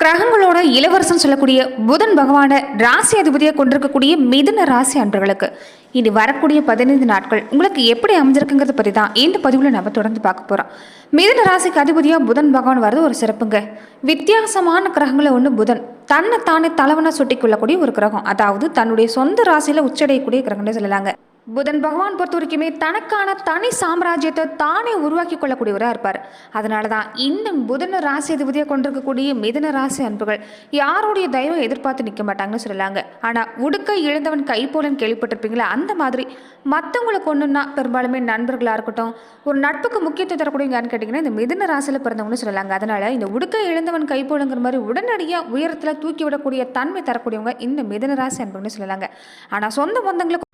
கிரகங்களோட இளவரசன் சொல்லக்கூடிய புதன் பகவான ராசி அதிபதியாக கொண்டிருக்கக்கூடிய மிதுன ராசி அன்பர்களுக்கு இனி வரக்கூடிய பதினைந்து நாட்கள் உங்களுக்கு எப்படி அமைஞ்சிருக்குங்கிறத பற்றி தான் இந்த பதிவில் நம்ம தொடர்ந்து பார்க்க போகிறோம் மிதுன ராசிக்கு அதிபதியாக புதன் பகவான் வர்றது ஒரு சிறப்புங்க. வித்தியாசமான கிரகங்களை ஒன்று புதன் தன்னை தானே தலைவனாக சுட்டிக் கொள்ளக்கூடிய ஒரு கிரகம். அதாவது தன்னுடைய சொந்த ராசியில் உச்சடையக்கூடிய கிரகம்னு சொல்லலாங்க. புதன் பகவான் பொறுத்த வரைக்குமே தனக்கான தனி சாம்ராஜ்யத்தை தானே உருவாக்கி கொள்ளக்கூடியவராக இருப்பார். அதனால தான் இந்த புதன ராசி அதிபதியாக கொண்டிருக்கக்கூடிய மிதன ராசி அன்புகள் யாருடைய தயவை எதிர்பார்த்து நிற்க மாட்டாங்கன்னு சொல்லலாங்க. ஆனால் உடுக்க இழந்தவன் கை போலன்னு கேள்விப்பட்டிருப்பீங்களா? அந்த மாதிரி மற்றவங்களுக்கு ஒன்றுன்னா பெரும்பாலுமே நண்பர்களாக இருக்கட்டும் ஒரு நட்புக்கு முக்கியத்துவம் தரக்கூடியவங்கன்னு கேட்டிங்கன்னா இந்த மிதன ராசியில் பிறந்தவங்கன்னு சொல்லலாங்க. அதனால் இந்த உடுக்க இழந்தவன் கை போலங்கிற மாதிரி உடனடியாக உயரத்தில் தூக்கி விடக்கூடிய தன்மை தரக்கூடியவங்க இந்த மிதன ராசி அன்புன்னு சொல்லலாங்க. ஆனால் சொந்த பந்தங்களுக்கு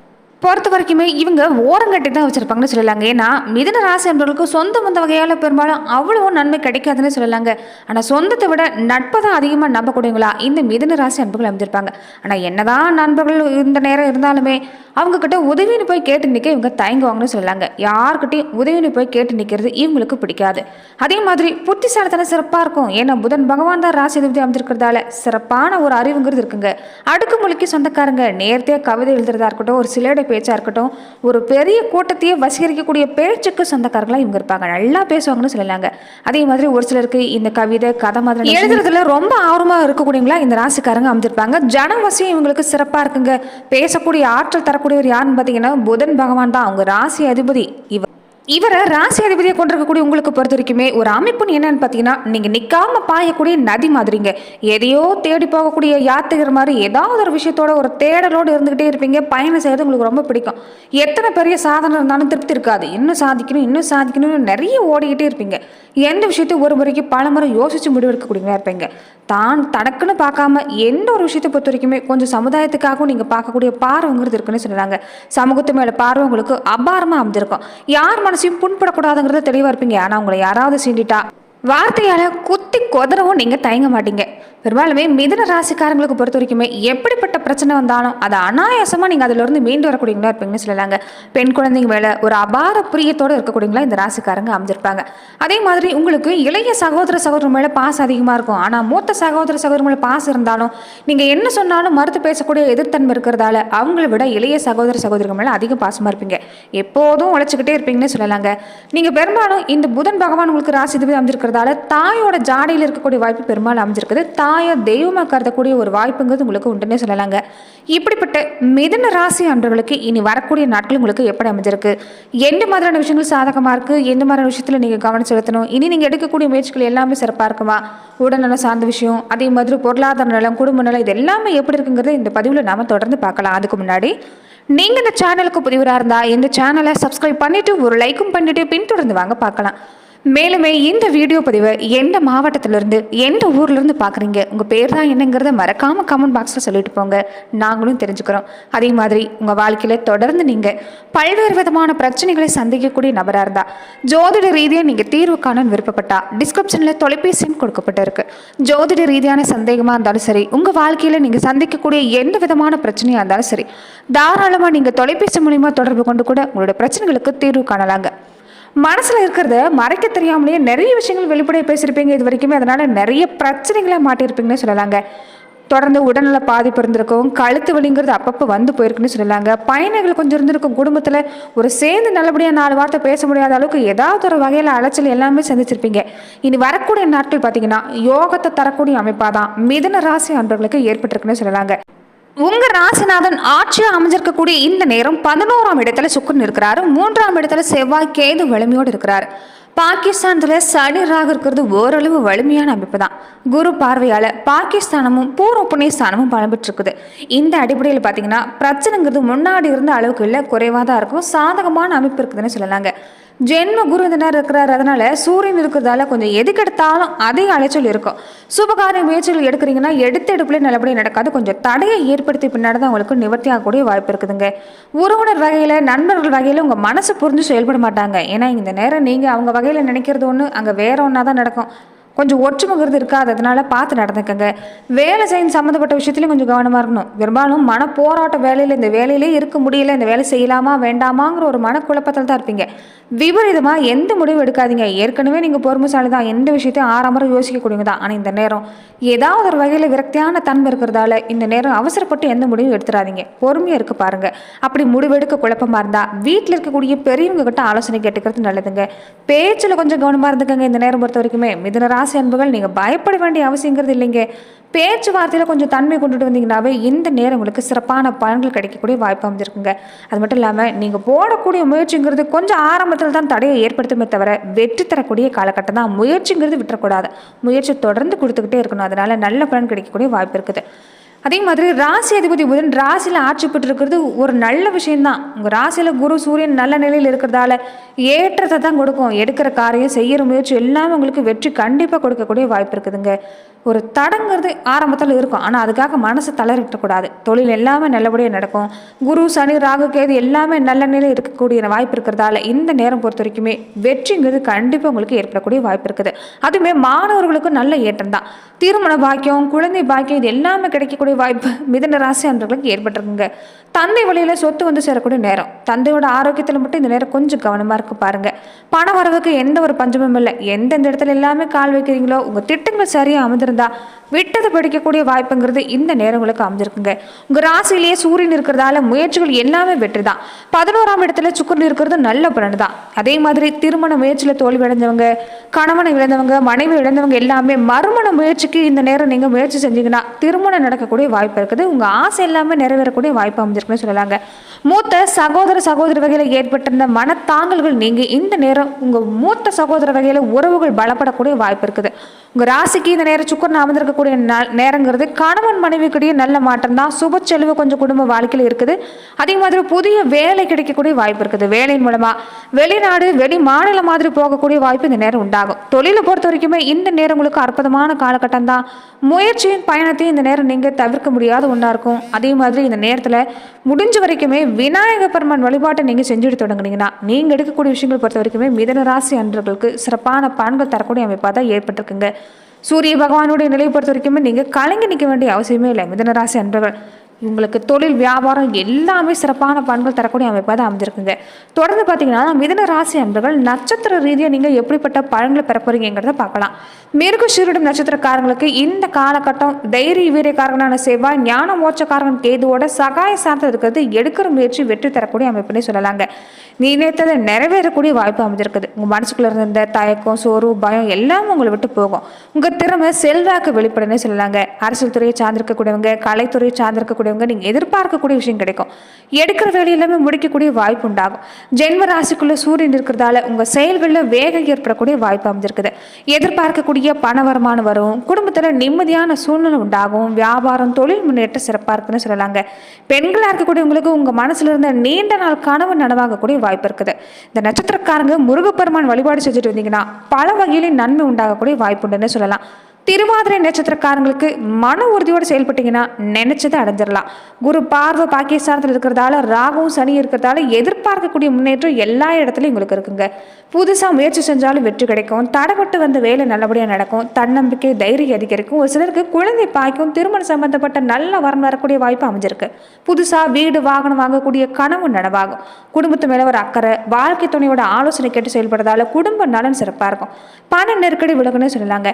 பொறுத்த வரைக்குமே இவங்க ஓரங்கட்டி தான் வச்சுருப்பாங்கன்னு சொல்லலாங்க. ஏன்னா மிதன ராசி என்பவர்களுக்கு சொந்த வந்த வகையால் பெரும்பாலும் அவ்வளோ நன்மை கிடைக்காதுன்னு சொல்லலாங்க. ஆனால் சொந்தத்தை விட நட்பை தான் அதிகமாக நம்பக்கூடியவங்களா இந்த மிதன ராசி அன்புகள் அமைஞ்சிருப்பாங்க ஆனால் என்னதான் நண்பர்கள் இந்த நேரம் இருந்தாலுமே அவங்கக்கிட்ட உதவின்னு போய் கேட்டு நிற்க இவங்க தயங்குவாங்கன்னு சொல்லலாங்க. யார்கிட்டையும் உதவின்னு போய் கேட்டு நிற்கிறது இவங்களுக்கு பிடிக்காது. அதே மாதிரி புத்திசாலித்தனம் சிறப்பாக இருக்கும். ஏன்னா புதன் பகவான் தான் ராசி அதிபதி அமைஞ்சிருக்கிறதால சிறப்பான ஒரு அறிவுங்கிறது இருக்குங்க. அடுக்குமொழிக்கு சொந்தக்காரங்க நேர்த்தியாக கவிதை எழுதுறதா இருக்கட்டும் ஒரு சிலையோட பேச்சாக இருக்கட்டும் ஒரு பெரிய கூட்டத்தையே வசீகரிக்கக்கூடிய பேச்சுக்கு சொந்தக்காரங்களா இவங்க இருப்பாங்க. நல்லா பேசுவாங்கன்னு சொல்லலாங்க. அதே மாதிரி ஒரு சிலருக்கு இந்த கவிதை கதை மாதிரி எழுதுறதுல ரொம்ப ஆர்வமாக இருக்கக்கூடியவங்களா இந்த ராசிக்காரங்க அமைஞ்சிருப்பாங்க ஜனவசியம் இவங்களுக்கு சிறப்பாக இருக்குங்க. பேசக்கூடிய ஆற்றல் தரக்கூடியவர் யாருன்னு பார்த்தீங்கன்னா புதன் பகவான் தான். அவங்க ராசி அதிபதி இவர் இவரை ராசி அதிபதியை கொண்டிருக்கக்கூடிய உங்களுக்கு பொறுத்த வரைக்குமே ஒரு அமைப்புன்னு என்னன்னு பார்த்தீங்கன்னா நீங்கள் நிற்காம பாயக்கூடிய நதி மாதிரிங்க. எதையோ தேடி போகக்கூடிய யாத்திரை மாதிரி ஏதாவது ஒரு விஷயத்தோட ஒரு தேடலோடு இருந்துக்கிட்டே இருப்பீங்க. பயணம் செய்யறது உங்களுக்கு ரொம்ப பிடிக்கும். எத்தனை பெரிய சாதனை இருந்தாலும் திருப்தி இருக்காது. இன்னும் சாதிக்கணும் இன்னும் சாதிக்கணும்னு நிறைய ஓடிக்கிட்டே இருப்பீங்க. எந்த விஷயத்தையும் ஒரு முறைக்கு பல முறை யோசிச்சு முடிவெடுக்கக்கூடியவங்களா இருப்பீங்க. தான் தனக்குன்னு பார்க்காம எந்த ஒரு விஷயத்தை பொறுத்த வரைக்குமே கொஞ்சம் சமுதாயத்துக்காகவும் நீங்கள் பார்க்கக்கூடிய பார்வைங்கிறது இருக்குன்னு சொல்கிறாங்க சமூகத்து மேலே பார்வை உங்களுக்கு அபாரமாக அமைஞ்சிருக்கும். யார் மனசையும் புண்படக்கூடாதுங்கிறத தெளிவாக இருப்பீங்க. ஆனால் உங்களை யாராவது சீண்டிட்டா வார்த்தையால் கூத்து குதிரவும் நீங்கள் தயங்க மாட்டீங்க. பெரும்பாலுமே மிதுன ராசிக்காரங்களுக்கு பொறுத்த வரைக்குமே எப்படிப்பட்ட பிரச்சனை வந்தாலும் அதை அனாயாசமாக நீங்கள் அதிலிருந்து மீண்டு வரக்கூடியவங்களா இருப்பீங்கன்னு சொல்லலாங்க. பெண் குழந்தைங்க மேலே ஒரு அபார பிரியத்தோடு இருக்கக்கூடியவங்களா இந்த ராசிக்காரங்க அமைஞ்சிருப்பாங்க. அதே மாதிரி உங்களுக்கு இளைய சகோதர சகோதரர் மேலே பாசம் அதிகமாக இருக்கும். ஆனால் மூத்த சகோதர சகோதரர் மேலே பாசம் இருந்தாலும் நீங்கள் என்ன சொன்னாலும் மறுத்து பேசக்கூடிய எதிர்த்தன்மை இருக்கிறதால அவங்கள விட இளைய சகோதர சகோதரிகள் மேலே அதிக பாசமாக இருப்பீங்க. எப்போதும் உழைச்சிக்கிட்டே இருப்பீங்கன்னு சொல்லலாங்க. நீங்கள் பெரும்பாலும் இந்த புதன் பகவான் உங்களுக்கு ராசி அமைஞ்சிருக்கிறதால தாயோட ஜாடையில் இருக்கக்கூடிய வாய்ப்பு பெரும்பாலும் அமைஞ்சிருக்குது. தாயை தெய்வமாக கருதக்கூடிய ஒரு வாய்ப்புங்கிறது உங்களுக்கு உண்டுன்னே சொல்லலாங்க. இப்படிப்பட்ட மிதன ராசி அன்றர்களுக்கு இனி வரக்கூடிய நாட்கள் உங்களுக்கு எப்படி அமைஞ்சிருக்கு? எந்த மாதிரியான விஷயங்கள் சாதகமாக இருக்குது எந்த மாதிரியான விஷயத்தில் நீங்கள் கவனம் செலுத்தணும்? இனி நீங்கள் எடுக்கக்கூடிய முயற்சிகள் எல்லாமே சிறப்பாக இருக்குமா? உடல்நலம் சார்ந்த விஷயம் அதே மாதிரி பொருளாதார நலம் குடும்ப நலம் இது எல்லாமே எப்படி இருக்குங்கிறத இந்த பதிவில் நாம் தொடர்ந்து பார்க்கலாம். அதுக்கு முன்னாடி நீங்கள் இந்த சேனலுக்கு புதிவராக இருந்தால் இந்த சேனலை சப்ஸ்கிரைப் பண்ணிவிட்டு ஒரு லைக்கும் பண்ணிவிட்டு பின்தொடர்ந்து வாங்க பார்க்கலாம். மேலுமே இந்த வீடியோ பதிவை எந்த மாவட்டத்திலிருந்து எந்த ஊர்லேருந்து பார்க்குறீங்க உங்கள் பேர் தான் என்னங்கிறத மறக்காமல் கமெண்ட் பாக்ஸில் சொல்லிட்டு போங்க. நாங்களும் தெரிஞ்சுக்கிறோம். அதே மாதிரி உங்கள் வாழ்க்கையில் தொடர்ந்து நீங்கள் பல்வேறு விதமான பிரச்சனைகளை சந்திக்கக்கூடிய நபராக இருந்தால் ஜோதிட ரீதியாக நீங்கள் தீர்வு காண விருப்பப்பட்டா டிஸ்கிரிப்ஷனில் தொலைபேசியும் கொடுக்கப்பட்டிருக்கு. ஜோதிட ரீதியான சந்தேகமாக இருந்தாலும் சரி உங்கள் வாழ்க்கையில் நீங்கள் சந்திக்கக்கூடிய எந்த விதமான பிரச்சனையாக இருந்தாலும் சரி தாராளமாக நீங்கள் தொலைபேசி மூலிமா தொடர்பு கொண்டு கூட உங்களோட பிரச்சனைகளுக்கு தீர்வு காணலாங்க. மனசில் இருக்கிறத மறைக்க தெரியாமலேயே நிறைய விஷயங்கள் வெளிப்படையாக பேசியிருப்பீங்க இது வரைக்குமே. அதனால் நிறைய பிரச்சனைகளை மாட்டியிருப்பீங்கன்னு சொல்லலாங்க. தொடர்ந்து உடல்நல பாதிப்பு இருந்திருக்கும் கழுத்து வலிங்கிறது அப்பப்போ வந்து போயிருக்குன்னு சொல்லலாங்க. பயணங்கள் கொஞ்சம் இருந்திருக்கும். குடும்பத்தில் ஒரு சேர்ந்து நல்லபடியாக நாலு வார்த்தை பேச முடியாத அளவுக்கு ஏதாவது ஒரு வகையில் அலைச்சல் எல்லாமே சந்திச்சிருப்பீங்க. இனி வரக்கூடிய நாட்கள் பார்த்தீங்கன்னா யோகத்தை தரக்கூடிய அமைப்பாக தான் மிதன ராசி அன்பர்களுக்கு ஏற்பட்டிருக்குன்னு சொல்லலாங்க. உங்க ராசிநாதன் ஆட்சியா அமைஞ்சிருக்கக்கூடிய இந்த நேரம் பதினோராம் இடத்துல சுக்கரன் இருக்கிறாரு. மூன்றாம் இடத்துல செவ்வாய் கேது வலிமையோடு இருக்கிறாரு. பாகிஸ்தானத்தில் சனி ராகு இருக்கிறது ஓரளவு வலிமையான அமைப்பு தான் குரு பார்வையால பாகிஸ்தானமும் பூர்வ புண்ணியஸ்தானமும் பலம் இருக்குது இந்த அடிப்படையில் பார்த்தீங்கன்னா பிரச்சனைங்கிறது முன்னாடி இருந்த அளவுக்கு இல்லை குறைவாக தான் இருக்கும். சாதகமான அமைப்பு இருக்குதுன்னு சொல்லலாங்க. ஜென்ம குரு இந்த நேரம் அதனால சூரியன் இருக்கிறதால கொஞ்சம் எதுக்கு எடுத்தாலும் அதிக அலைச்சல் இருக்கும். சுபகாரிய முயற்சிகள் எடுக்கிறீங்கன்னா எடுத்த எடுப்புல நல்லபடியாக நடக்காது. கொஞ்சம் தடையை ஏற்படுத்தி பின்னாடி தான் உங்களுக்கு நிவர்த்தி ஆகக்கூடிய வாய்ப்பு இருக்குதுங்க. உறவினர் வகையில் நண்பர்கள் வகையில் உங்கள் மனசு புரிஞ்சு செயல்பட மாட்டாங்க. ஏன்னா இந்த நேரம் நீங்கள் அவங்க வகையில் நினைக்கிறது ஒன்று அங்கே வேற ஒன்றா தான் நடக்கும். கொஞ்சம் ஒற்றுமைங்கிறது இருக்காததுனால பார்த்து நடந்துக்கங்க. வேலை செய்யும் சம்மந்தப்பட்ட விஷயத்துலையும் கொஞ்சம் கவனமாக இருக்கணும். பெரும்பாலும் மன போராட்ட வேலையில் இந்த வேலையிலே இருக்க முடியல இந்த வேலை செய்யலாமா வேண்டாமாங்கிற ஒரு மனக்குழப்பத்தில் தான் இருப்பீங்க. விபரீதமாக எந்த முடிவு எடுக்காதீங்க. ஏற்கனவே நீங்கள் பொறுமைசாலி தான் எந்த விஷயத்தையும் ஆறாமரம் யோசிக்கக்கூடியவங்க தான். ஆனால் இந்த நேரம் ஏதாவது ஒரு வகையில் விரக்தியான தன்மை இருக்கிறதால இந்த நேரம் அவசரப்பட்டு எந்த முடிவும் எடுத்துடாதீங்க. பொறுமையாக இருக்க பாருங்கள் அப்படி முடிவெடுக்க குழப்பமாக இருந்தால் வீட்டில் இருக்கக்கூடிய பெரியவங்க கிட்ட ஆலோசனை கேட்டுக்கிறது நல்லதுங்க. பேச்சில் கொஞ்சம் கவனமாக இருந்துக்கங்க. இந்த நேரம் பொறுத்த வரைக்குமே மிதனராக ராசி அன்புகள் நீங்கள் பயப்பட வேண்டிய அவசியங்கிறது இல்லைங்க. பேச்சுவார்த்தையில் கொஞ்சம் தன்மை கொண்டுட்டு வந்தீங்கன்னாவே இந்த நேரம் உங்களுக்கு சிறப்பான பலன்கள் கிடைக்கக்கூடிய வாய்ப்பு அமைஞ்சிருக்குங்க. அது மட்டும் இல்லாமல் நீங்கள் போடக்கூடிய முயற்சிங்கிறது கொஞ்சம் ஆரம்பத்தில் தான் தடையை ஏற்படுத்துமே தவிர வெற்றி தரக்கூடிய காலகட்டம் தான். முயற்சிங்கிறது விட்டுறக்கூடாது. முயற்சி தொடர்ந்து கொடுத்துக்கிட்டே இருக்கணும். அதனால நல்ல பலன் கிடைக்கக்கூடிய வாய்ப்பு இருக்குது. அதே மாதிரி ராசி அதிபதி புதன் ராசியில் ஆட்சி பெற்றிருக்கிறது ஒரு நல்ல விஷயம்தான். உங்கள் ராசியில் குரு சூரியன் நல்ல நிலையில் இருக்கிறதால ஏற்றத்தை தான் கொடுக்கும். எடுக்கிற காரியம் செய்கிற முயற்சி எல்லாமே உங்களுக்கு வெற்றி கண்டிப்பாக கொடுக்கக்கூடிய வாய்ப்பு இருக்குதுங்க. ஒரு தடங்கிறது ஆரம்பத்தில் இருக்கும். ஆனால் அதுக்காக மனசு தளரிட்டக்கூடாது தொழில் எல்லாமே நல்லபடியாக நடக்கும். குரு சனி ராகு கேது எல்லாமே நல்ல நிலையில் இருக்கக்கூடிய வாய்ப்பு இருக்கிறதால இந்த நேரம் பொறுத்த வரைக்குமே வெற்றிங்கிறது கண்டிப்பாக உங்களுக்கு ஏற்படக்கூடிய வாய்ப்பு இருக்குது. அதுவுமே மாணவர்களுக்கும் நல்ல ஏற்றம் தான். திருமண பாக்கியம் குழந்தை பாக்கியம் இது எல்லாமே கிடைக்கக்கூடிய வாய்ப்பு மிதன ராசி அன்றவர்களுக்கு ஏற்பட்டிருக்குங்க. தந்தை வழியில் சொத்து வந்து சேரக்கூடிய நேரம். தந்தையோட ஆரோக்கியத்தில் மட்டும் இந்த நேரம் கொஞ்சம் கவனமாக இருக்கு பாருங்க. பண வரவுக்கு எந்த ஒரு பஞ்சமும் இல்லை. எந்தெந்த இடத்துல எல்லாமே கால் வைக்கிறீங்களோ உங்கள் திட்டங்கள் சரியாக அமைந்திருந்த விட்டது படிக்கக்கூடிய வாய்ப்புங்கிறது இந்த நேரங்களுக்கு அமைஞ்சிருக்குங்க. உங்கள் ராசியிலேயே சூரியன் இருக்கிறதால முயற்சிகள் எல்லாமே வெற்றி தான் பதினோராம் இடத்துல சுக்கரன் இருக்கிறது நல்ல பலன் தான் அதே மாதிரி திருமண முயற்சியில் தோல்வி அடைஞ்சவங்க கணவனை இழந்தவங்க மனைவி இழந்தவங்க எல்லாமே மறுமண முயற்சிக்கு இந்த நேரம் நீங்கள் முயற்சி செஞ்சீங்கன்னா திருமணம் நடக்கக்கூடிய வாய்ப்பு இருக்குது. உங்கள் ஆசை எல்லாமே நிறைவேறக்கூடிய வாய்ப்பு அமைஞ்சிருக்குன்னு சொல்லலாங்க. மூத்த சகோதர சகோதரி வகையில் ஏற்பட்டிருந்த மனத்தாங்கல்கள் நீங்கள் இந்த நேரம் உங்கள் மூத்த சகோதர வகையில் உறவுகள் பலப்படக்கூடிய வாய்ப்பு இருக்குது. உங்கள் ராசிக்கு இந்த நேரம் சுக்கரன் அமர்ந்திருக்கக்கூடிய நேரங்கிறது கணவன் மனைவிக்கிடையே நல்ல மாற்றம் தான். சுப செலவு கொஞ்சம் குடும்ப வாழ்க்கையில் இருக்குது. அதே மாதிரி புதிய வேலை கிடைக்கக்கூடிய வாய்ப்பு இருக்குது. வேலையின் மூலமாக வெளிநாடு வெளி மாநிலம் மாதிரி போகக்கூடிய வாய்ப்பு இந்த நேரம் உண்டாகும். தொழிலை பொறுத்த வரைக்குமே இந்த நேரம் உங்களுக்கு அற்புதமான காலகட்டம் தான். முயற்சியின் பயணத்தையும் இந்த நேரம் நீங்கள் தவிர்க்க முடியாத ஒன்றா இருக்கும். அதே மாதிரி இந்த நேரத்தில் முடிஞ்ச வரைக்குமே விநாயகர் பெருமான் வழிபாட்டை நீங்கள் செஞ்சுட்டு தொடங்குனீங்கன்னா நீங்கள் எடுக்கக்கூடிய விஷயங்கள் பொறுத்த வரைக்குமே மிதன ராசி அன்றர்களுக்கு சிறப்பான பலன்கள் தரக்கூடிய அமைப்பாக தான் ஏற்பட்டிருக்குங்க. சூரிய பகவானுடைய நிலையை பொறுத்த வரைக்குமே நீங்கள் கலங்கி நிற்க வேண்டிய அவசியமே இல்லை. மிதனராசி அன்பர்கள் உங்களுக்கு தொழில் வியாபாரம் எல்லாமே சிறப்பான பண்புகள் தரக்கூடிய அமைப்பாக தான் அமைஞ்சிருக்குங்க. தொடர்ந்து பார்த்தீங்கன்னா மிதன ராசி அன்பர்கள் நட்சத்திர ரீதியாக நீங்கள் எப்படிப்பட்ட பழங்களை பெற போகிறீங்கிறத பார்க்கலாம். மிருகஷீரிடம் நட்சத்திரக்காரங்களுக்கு இந்த காலகட்டம் தைரிய வீரியக்காரங்களான செவ்வாய் ஞான மோட்சக்காரன் கேதுவோட சகாய சார்ந்து இருக்கிறது. எடுக்கிற முயற்சி வெற்றி தரக்கூடிய அமைப்புனே சொல்லலாங்க. நீ நினைத்ததை நிறைவேறக்கூடிய வாய்ப்பு அமைஞ்சிருக்குது. உங்கள் மனசுக்குள்ள இருந்த தயக்கம் சோறு பயம் எல்லாம் உங்களை விட்டு போகும். உங்கள் திறமை செல்வாக்கு வெளிப்படனே சொல்லலாங்க. அரசியல் துறையை சார்ந்திருக்கக்கூடியவங்க கலைத்துறையை சார்ந்திருக்கக்கூடியவங்க நீங்கள் எதிர்பார்க்கக்கூடிய விஷயம் கிடைக்கும். எடுக்கிற வேலையிலாமே முடிக்கக்கூடிய வாய்ப்பு உண்டாகும். ஜென்ம ராசிக்குள்ள சூரியன் இருக்கிறதால உங்கள் செயல்களில் வேகம் ஏற்படக்கூடிய வாய்ப்பு அமைஞ்சிருக்குது. எதிர்பார்க்கக்கூடிய பண வருமானம் வரும். குடும்பத்தில் நிம்மதியான சூழ்நிலை உண்டாகும். வியாபாரம் தொழில் முன்னேற்றம் சிறப்பாக இருக்குன்னு சொல்லலாங்க. பெண்களாக இருக்கக்கூடியவங்களுக்கு உங்கள் மனசில் இருந்த நீண்ட நாள் கனவு நனவாகக்கூடிய வாய்ப்பு இருக்குது. இந்த நட்சத்திரக்காரங்க முருகப்பெருமான் வழிபாடு செஞ்சுட்டு வந்தீங்கன்னா பல வகையிலும் நன்மை உண்டாகக்கூடிய வாய்ப்பு உண்டுன்னு சொல்லலாம். திருவாதிரை நட்சத்திரக்காரங்களுக்கு மன உறுதியோடு செயல்பட்டீங்கன்னா நினைச்சதை அடைஞ்சிடலாம். குரு பார்வை பாகிஸ்தானத்தில் இருக்கிறதால ராகவும் சனி இருக்கிறதால எதிர்பார்க்கக்கூடிய முன்னேற்றம் எல்லா இடத்துலையும் உங்களுக்கு இருக்குங்க. புதுசாக முயற்சி செஞ்சாலும் வெற்றி கிடைக்கும். தடைப்பட்டு வந்த வேலை நல்லபடியாக நடக்கும். தன்னம்பிக்கை தைரியம் அதிகரிக்கும். ஒரு சிலருக்கு குழந்தை பாய்க்கும் திருமணம் சம்பந்தப்பட்ட நல்ல வரன் வரக்கூடிய வாய்ப்பு அமைஞ்சிருக்கு. புதுசாக வீடு வாகனம் வாங்கக்கூடிய கனவு நனவாகும். குடும்பத்து மேலே ஒரு அக்கறை வாழ்க்கை துணையோட ஆலோசனை கேட்டு செயல்படுறதால குடும்ப நலன் சிறப்பாக இருக்கும். பண நெருக்கடி விலகுன்னு சொல்லலாங்க.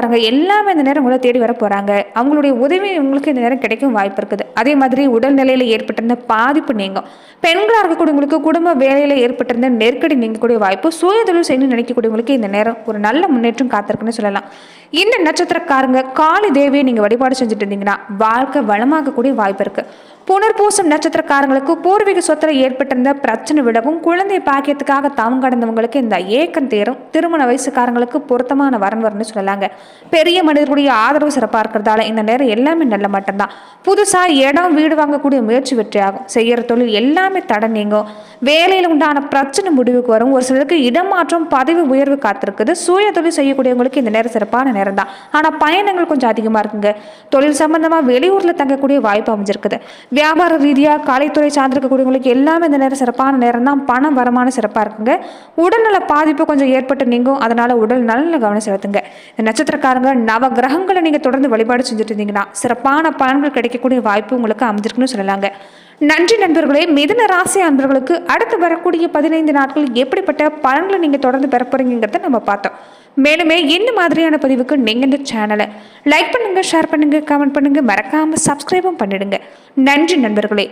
உறவுக்காரங்க எல்லாமே இந்த நேரம் உங்களை தேடி வர போகிறாங்க அவங்களுடைய உதவி உங்களுக்கு இந்த நேரம் கிடைக்கும் வாய்ப்பு இருக்குது. அதே மாதிரி உடல்நிலையில் ஏற்பட்டிருந்த பாதிப்பு நீங்கும். பெண்களாக இருக்கக்கூடியவங்களுக்கு குடும்ப வேலையில் ஏற்பட்டிருந்த நெருக்கடி நீங்கக்கூடிய வாய்ப்பு சுய தொழில் செய்யணும்னு நினைக்கக்கூடியவங்களுக்கு இந்த நேரம் ஒரு நல்ல முன்னேற்றம் காத்திருக்குன்னு சொல்லலாம். இந்த நட்சத்திரக்காரங்க காளி தேவியை நீங்கள் வழிபாடு செஞ்சுட்டு இருந்தீங்கன்னா வாழ்க்கை வளமாகக்கூடிய வாய்ப்பு இருக்குது புனர்பூசம் நட்சத்திரக்காரங்களுக்கு பூர்வீக சொத்துல ஏற்பட்டிருந்த பிரச்சனை விடவும் குழந்தை பாக்கியத்துக்காக தாம் கடந்தவங்களுக்கு இந்த ஏக்கம் தேரும். திருமண வயசுக்காரங்களுக்கு பொருத்தமான வரன் வரும்னு சொல்லலாங்க. பெரிய மனிதர்களுடைய ஆதரவு சிறப்பாக இருக்கிறதால இந்த நேரம் எல்லாமே நல்ல மட்டும்தான். புதுசாக இடம் வீடு வாங்கக்கூடிய முயற்சி வெற்றியாகும் செய்கிற தொழில் எல்லாமே தடை நீங்கும். வேலையில் உண்டான பிரச்சனை முடிவுக்கு வரும். ஒரு சிலருக்கு இடமாற்றம் பதவி உயர்வு காத்திருக்குது. சுய தொழில் செய்யக்கூடியவங்களுக்கு இந்த நேரம் சிறப்பான நேரம் தான் ஆனால் பயணங்கள் கொஞ்சம் அதிகமாக இருக்குங்க. தொழில் சம்பந்தமாக வெளியூரில் தங்கக்கூடிய வாய்ப்பு அமைஞ்சிருக்குது. வியாபார ரீதியாக கலைத்துறை சார்ந்திருக்கக்கூடியவங்களுக்கு எல்லாமே இந்த நேரம் சிறப்பான நேரம் தான் பணம் வருமானம் சிறப்பாக இருக்குங்க. உடல்நல பாதிப்பு கொஞ்சம் ஏற்பட்டு நீங்கும். அதனால் உடல் நலனில் கவனம் செலுத்துங்க. நட்சத்திர நட்சத்திரக்காரங்க நவ கிரகங்களை நீங்கள் தொடர்ந்து வழிபாடு செஞ்சுட்டு இருந்தீங்கன்னா சிறப்பான பலன்கள் கிடைக்கக்கூடிய வாய்ப்பு உங்களுக்கு அமைஞ்சிருக்குன்னு சொல்லலாங்க நன்றி நண்பர்களே மிதுன ராசி அன்பர்களுக்கு அடுத்து வரக்கூடிய பதினைந்து நாட்கள் எப்படிப்பட்ட பலன்களை நீங்கள் தொடர்ந்து பெற போகிறீங்கிறத நம்ம பார்த்தோம். மேலுமே இந்த மாதிரியான பதிவுக்கு நீங்கள் இந்த சேனலை லைக் பண்ணுங்கள் ஷேர் பண்ணுங்கள் கமெண்ட் பண்ணுங்கள் மறக்காமல் சப்ஸ்கிரைபும் பண்ணிடுங்க. நன்றி நண்பர்களே.